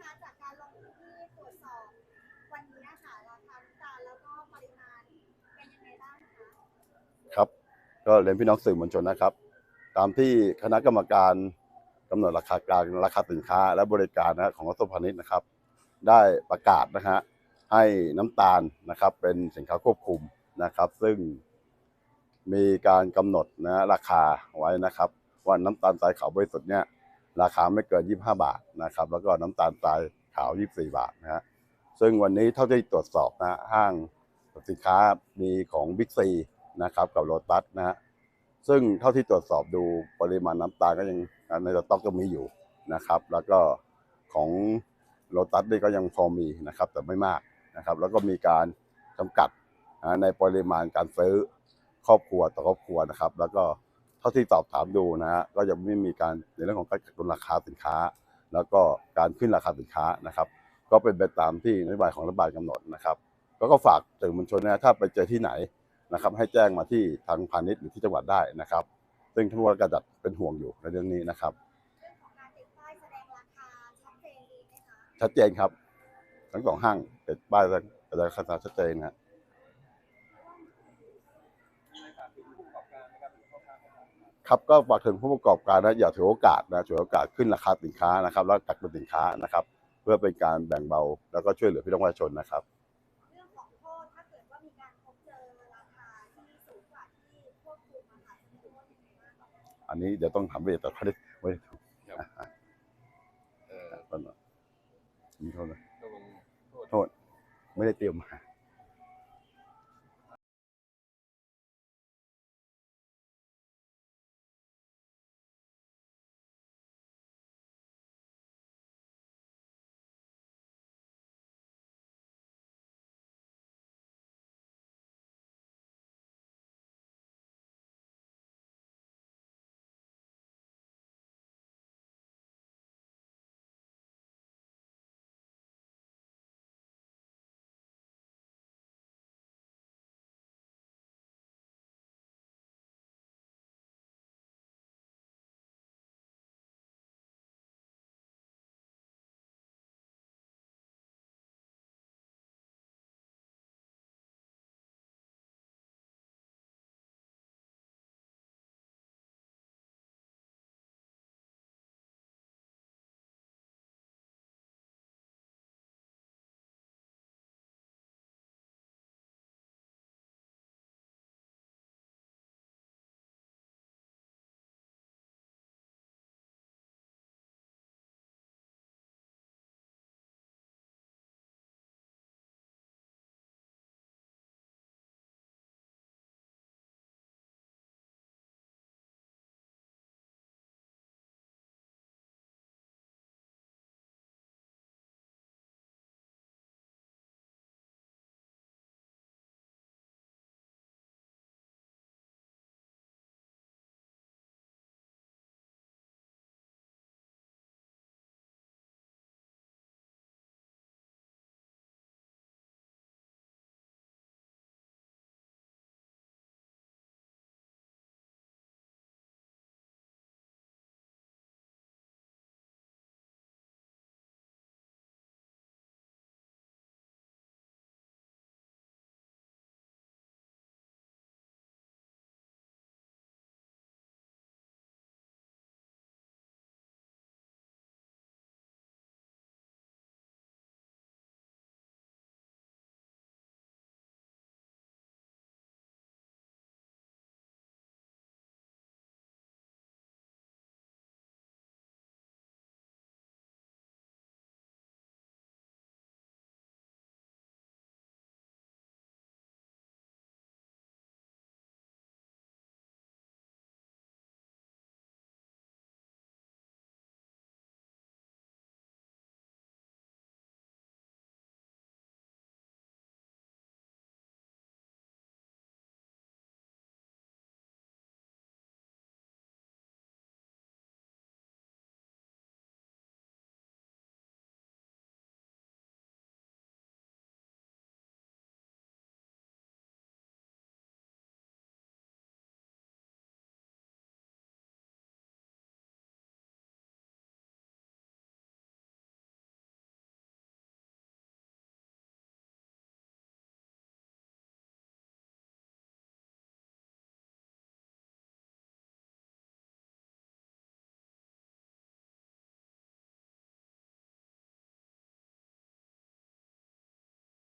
คะจากการลงพื้นที่ตรวจสอบวันนี้ค่ะราคาน้ำตาลแล้วก็ปริมาณเป็นยังไงบ้างคะครับก็เรียนพี่น้องสื่อมวลชนนะครับ ตามที่คณะกรรมการกำหนดราคากลางราคาสินค้า และบริการนะของกระทรวงพาณิชย์นะครับ ได้ประกาศนะฮะให้น้ำตาลนะครับเป็นสินค้าควบคุมนะครับ ซึ่งมีการกำหนดนะราคาไว้นะครับ ว่าน้ำตาลทรายขาวบริสุทธิ์เนี่ย ราคาไม่เกิน 25 บาทนะครับ แล้วก็น้ำตาลทรายขาว 24 บาทนะฮะซึ่งวันนี้เท่าที่ตรวจสอบนะห้างสินค้ามีของบิ๊กซีนะครับกับโ o ตัสนะฮะซึ่งเท่าที่ตรวจสอบดูปริมาณน้ำตาลก็ยังในสต็อกก็มีอยู่นะครับ แล้วก็ของโ o ตัสนี่ก็ยังพอมีนะครับแต่ไม่มากนะครับ แล้วก็มีการจำกัดในปริมาณการซื้อครอบครัวต่อครอบครัวนะครับ แล้วก็ เท่าที่สอบถามดูนะฮะก็ยังไม่มีการในเรื่องของการกดราคาสินค้า แล้วก็การขึ้นราคาสินค้านะครับ ก็เป็นไปตามที่นโยบายของรัฐบาลกำหนดนะครับแล้วก็ฝากสื่อมวลชนนะถ้าไปเจอที่ไหนนะครับ ให้แจ้งมาที่ทางพาณิชย์หรือที่จังหวัดได้นะครับ ซึ่งท่านผู้ว่าการจัดเป็นห่วงอยู่ในเรื่องนี้นะครับชัดเจนครับ ทั้งสองห้างติดป้ายแสดงราคาชัดเจนนะ ครับก็ฝากถึงผู้ประกอบการนะอย่าถือโอกาสนะถือโอกาสขึ้นราคาสินค้านะครับ แล้วจัดเป็นสินค้านะครับ เพื่อเป็นการแบ่งเบาแล้วก็ช่วยเหลือพี่น้องประชาชนนะครับ เรื่องของโทษถ้าเกิดว่ามีการพบเจอราคาที่สูงกว่าที่ควบคุมอะค่ะจะมีโทษยังไงบ้างคะอันนี้เดี๋ยวต้องถามไปแต่เขาได้ไม่ได้เอ่อตอนนั้นมีโทษนะตกลงโทษโทษ ไม่ได้เตรียมมา